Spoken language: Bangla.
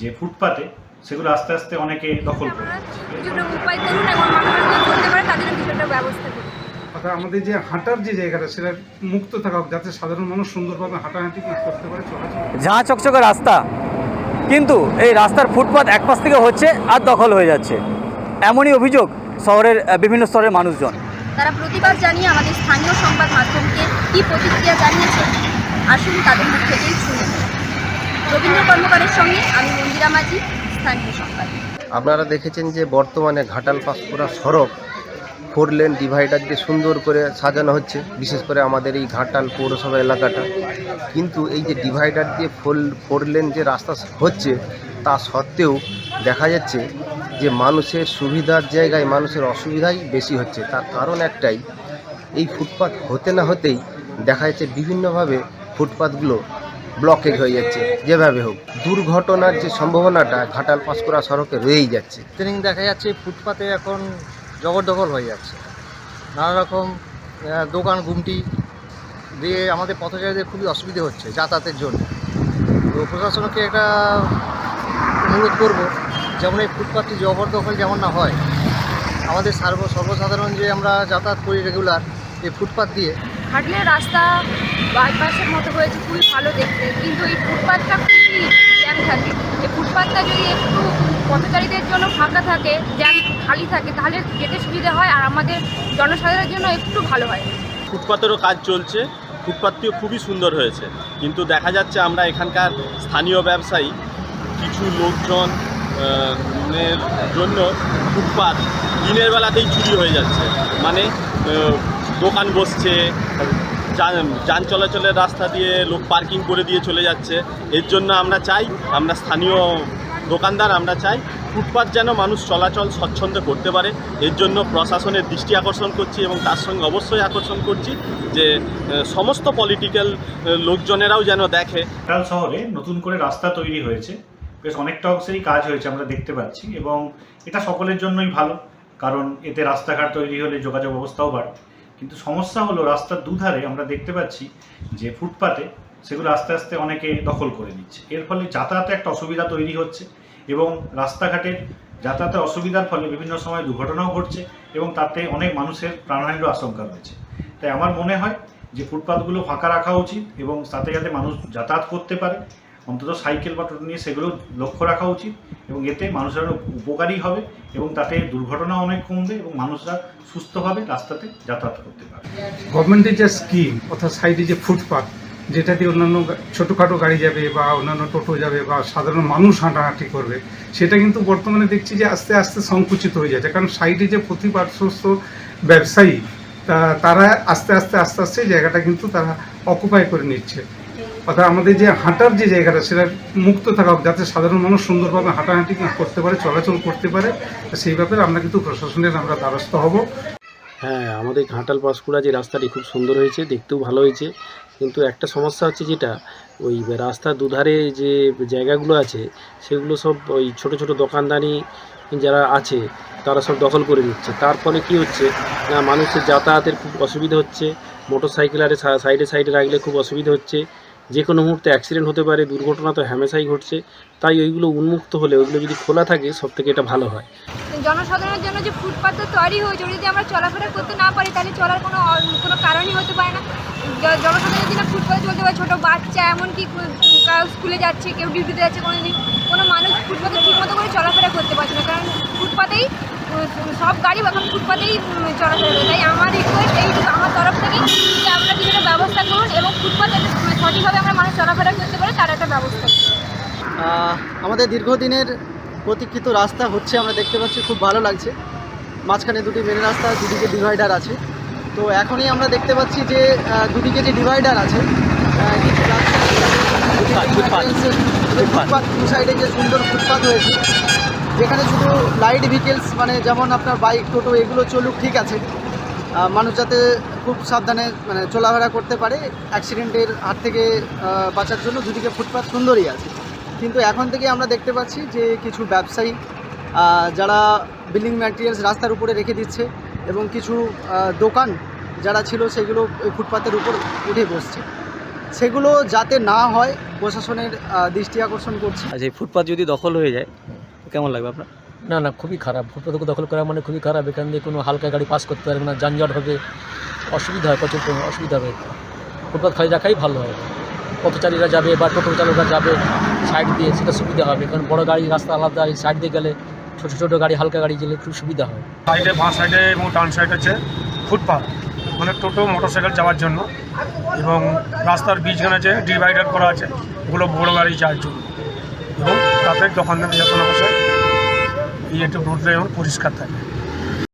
যে ফুটপাতে সেগুলো আস্তে আস্তে অনেকে দখল করে। উপায় করুন এবং মানুষের পারে তাদের কিছুটা ব্যবস্থা করুন। অর্থাৎ আমাদের যে হাঁটার যে জায়গাটা সেটা মুক্ত থাকা যাতে সাধারণ মানুষ সুন্দরভাবে হাঁটাহাঁটি করতে পারে ঝাঁ চকচকে রাস্তা কিন্তু এই রাস্তার ফুটপাত এক পাশ থেকে হচ্ছে আর দখল হয়ে যাচ্ছে। এমনই অভিযোগ শহরের বিভিন্ন স্তরের মানুষজন। তারা প্রতিবাদ জানিয়ে আমাদের স্থানীয় সংবাদ মাধ্যমকে কী প্রতিক্রিয়া জানিয়েছে আসুন তাদের মুখ থেকেই শুনে। রবীন্দ্র কর্মকারের সঙ্গে আমি মন্দিরা মাঝি, স্থানীয় আপনারা দেখেছেন যে বর্তমানে ঘাটাল পাঁশকুড়া সড়ক ফোর লেন ডিভাইডার দিয়ে সুন্দর করে সাজানো হচ্ছে, বিশেষ করে আমাদের এই ঘাটাল পৌরসভা এলাকাটা। কিন্তু এই যে ডিভাইডার দিয়ে ফোর ফোর লেন যে রাস্তা হচ্ছে, তা সত্ত্বেও দেখা যাচ্ছে যে মানুষের সুবিধার জায়গায়, মানুষের অসুবিধাই বেশি হচ্ছে। তার কারণ একটাই, এই ফুটপাত হতে না হতেই দেখা যাচ্ছে বিভিন্নভাবে ফুটপাতগুলো ব্লকেজ হয়ে যাচ্ছে যেভাবে হোক। দুর্ঘটনার যে সম্ভাবনাটা ঘাটাল পাঁশকুড়া সড়কে রয়েই যাচ্ছে। ইদানিং দেখা যাচ্ছে ফুটপাতে এখন জবরদখল হয়ে যাচ্ছে। নানা রকম দোকান গুমটি দিয়ে আমাদের পথচারীদের খুবই অসুবিধে হচ্ছে যাতায়াতের জন্য। তো প্রশাসনকে একটা অনুরোধ করব যেমন এই ফুটপাতটি জবরদখল যেমন না হয় আমাদের সর্ব সর্বসাধারণ যে আমরা যাতায়াত করি রেগুলার এই ফুটপাত দিয়ে হাঁটলে রাস্তা বাইপাসের মতো হয়েছে, খুবই ভালো দেখতে। কিন্তু এই ফুটপাথটা খুবই জ্যাম থাকে। এই ফুটপাথটা যদি একটু পথচারীদের জন্য ফাঁকা থাকে জ্যাম খালি থাকে, তাহলে যেতে সুবিধা হয় আর আমাদের জনসাধারণের জন্য একটু ভালো হয়। ফুটপাতেরও কাজ চলছে। ফুটপাতটিও খুবই সুন্দর হয়েছে। কিন্তু দেখা যাচ্ছে আমরা এখানকার স্থানীয় ব্যবসায়ী, কিছু লোকজন এর জন্য ফুটপাত দিনের বেলাতেই চুরি হয়ে যাচ্ছে। মানে দোকান বসছে যান চলাচলের রাস্তা দিয়ে লোক পার্কিং করে দিয়ে চলে যাচ্ছে। এর জন্য আমরা চাই, আমরা স্থানীয় দোকানদার, আমরা চাই ফুটপাত যেন মানুষ চলাচল স্বচ্ছন্দে করতে পারে। এর জন্য প্রশাসনের দৃষ্টি আকর্ষণ করছি এবং তার সঙ্গে অবশ্যই আকর্ষণ করছি যে সমস্ত পলিটিক্যাল লোকজনেরাও যেন দেখে। ঘাটাল শহরে নতুন করে রাস্তা তৈরি হয়েছে। বেশ অনেকটা অংশেরই কাজ হয়েছে আমরা দেখতে পাচ্ছি এবং এটা সকলের জন্যই ভালো, কারণ এতে রাস্তাঘাট তৈরি হলে যোগাযোগ ব্যবস্থাও বাড়ে কিন্তু সমস্যা হলো রাস্তার দুধারে আমরা দেখতে পাচ্ছি যে ফুটপাতে সেগুলো আস্তে আস্তে অনেকে দখল করে নিচ্ছে। এর ফলে যাতায়াতে একটা অসুবিধা তৈরি হচ্ছে এবং রাস্তাঘাটের যাতায়াতের অসুবিধার ফলে বিভিন্ন সময় দুর্ঘটনাও ঘটছে এবং তাতে অনেক মানুষের প্রাণহানিরও আশঙ্কা রয়েছে। তাই আমার মনে হয় যে ফুটপাতগুলো ফাঁকা রাখা উচিত এবং তাতে যাতে মানুষ যাতায়াত করতে পারে অন্তত সাইকেল বা টোটো নিয়ে সেগুলো লক্ষ্য রাখা উচিত এবং এতে মানুষের উপকারী হবে এবং তাতে দুর্ঘটনা অনেক কমবে এবং মানুষরা সুস্থভাবে রাস্তাতে যাতায়াত করতে পারবে। গভর্নমেন্টের যে স্কিম অর্থাৎ সাইডে যে ফুটপাথ যেটা দিয়ে অন্যান্য ছোটোখাটো গাড়ি যাবে বা অন্যান্য টোটো যাবে বা সাধারণ মানুষ হাঁটাহাঁটি করবে, সেটা কিন্তু বর্তমানে দেখছি যে আস্তে আস্তে সংকুচিত হয়ে যাচ্ছে। কারণ সাইডে যে প্রতিপার্শ্বস্ত ব্যবসায়ী তারা আস্তে আস্তে আস্তে আস্তে জায়গাটা কিন্তু তারা অকুপাই করে নিচ্ছে। অর্থাৎ আমাদের যে হাঁটার যে জায়গাটা, সেটা মুক্ত থাকা যাতে সাধারণ মানুষ সুন্দরভাবে হাঁটাহাঁটি করতে পারে, চলাচল করতে পারে, সেই ব্যাপারে আমরা কিন্তু প্রশাসনের আমরা দ্বারস্থ হব। হ্যাঁ আমাদের ঘাটাল পাঁশকুড়া যে রাস্তাটি খুব সুন্দর হয়েছে, দেখতেও ভালো হয়েছে। কিন্তু একটা সমস্যা হচ্ছে যেটা, ওই রাস্তার দুধারে যে জায়গাগুলো আছে, সেগুলো সব ওই ছোট ছোট দোকানদানি যারা আছে, তারা সব দখল করে নিচ্ছে। তার ফলে কী হচ্ছে, না, মানুষের যাতায়াতের খুব অসুবিধা হচ্ছে মোটর সাইকেল আর সাইডে সাইডে রাখলে খুব অসুবিধা হচ্ছে। যে কোনো মুহূর্তে অ্যাক্সিডেন্ট হতে পারে, দুর্ঘটনা তো হামেশাই ঘটছে, তাই ওইগুলো উন্মুক্ত হলে, ওইগুলো যদি খোলা থাকে সব থেকে এটা ভালো হয়। জনসাধারণের জন্য যে ফুটপাথটা তৈরি হয়েছে যদি আমরা চলাফেরা করতে না পারি, তাহলে চলার কোনো কোনো কারণই হতে পারে না। জনসাধারণ যদি না ফুটপাথে চলতে পারে ছোটো বাচ্চা, এমনকি স্কুলে যাচ্ছে, কেউ ডিউটিতে যাচ্ছে কোনো দিন কোনো মানুষ ফুটপাথে ঠিকমতো করে চলাফেরা করতে পারছে না। কারণ ফুটপাতেই সব গাড়ি এখন ফুটপাতেই চলাফেরা করে তাই আমার রিকোয়েস্ট এই আমার তরফ থেকে যে আপনারা কিছুটা ব্যবস্থা করুন এবং ফুটপাতে সঠিকভাবে আমরা মানুষ চলাফেরা করতে পারে তার একটা ব্যবস্থা আমাদের দীর্ঘদিনের প্রতীক্ষিত রাস্তা হচ্ছে আমরা দেখতে পাচ্ছি খুব ভালো লাগছে। মাঝখানে দুটি মেন রাস্তা দুদিকে ডিভাইডার আছে। তো এখনই আমরা দেখতে পাচ্ছি যে দুদিকে যে ডিভাইডার আছে আহ, কিছু ফুটপাত, ফুটপাত দু সাইডে যে সুন্দর ফুটপাত হয়েছে যেখানে শুধু লাইট ভেহিকেলস মানে যেমন আপনার বাইক টোটো, এগুলো চলুক, ঠিক আছে। মানুষ যাতে খুব সাবধানে মানে চলাফেরা করতে পারে অ্যাক্সিডেন্টের হাত থেকে বাঁচার জন্য দুদিকে ফুটপাত সুন্দরই আছে। কিন্তু এখন থেকে আমরা দেখতে পাচ্ছি যে কিছু ব্যবসায়ী যারা বিল্ডিং ম্যাটেরিয়ালস রাস্তার উপরে রেখে দিচ্ছে এবং কিছু দোকান যারা ছিল, সেগুলো ফুটপাতের উপর উঠে বসছে। সেগুলো যাতে না হয়, প্রশাসনের দৃষ্টি আকর্ষণ করছে। আচ্ছা এই ফুটপাত যদি দখল হয়ে যায় কেমন লাগবে আপনার? না না খুবই খারাপ। ফুটপাথ দখল করা মানে খুবই খারাপ। এখান দিয়ে কোনো হালকা গাড়ি পাস করতে পারবে না যানজট হবে অসুবিধা হয় প্রচুর অসুবিধা হবে। ফুটপাথ খালি রাখাই ভালো হয়। পথচারীরা যাবে বা টোটো চালকরা যাবে সাইড দিয়ে সেটা সুবিধা হবে। কারণ বড় গাড়ি রাস্তা আলাদা এই সাইড দিয়ে গেলে ছোটো ছোটো গাড়ি হালকা গাড়ি গেলে খুব সুবিধা হয়। সাইডে বাঁ সাইডে এবং ডান সাইড আছে ফুটপাথ মানে টোটো মোটরসাইকেল যাওয়ার জন্য এবং রাস্তার বীজখানে আছে ডিভাইডার করা আছে ওগুলো বড় গাড়ি যাওয়ার জন্য। এবং তাতে দোকানদার যখন অবশ্যই এই একটু রোড যেমন পরিষ্কার থাকে।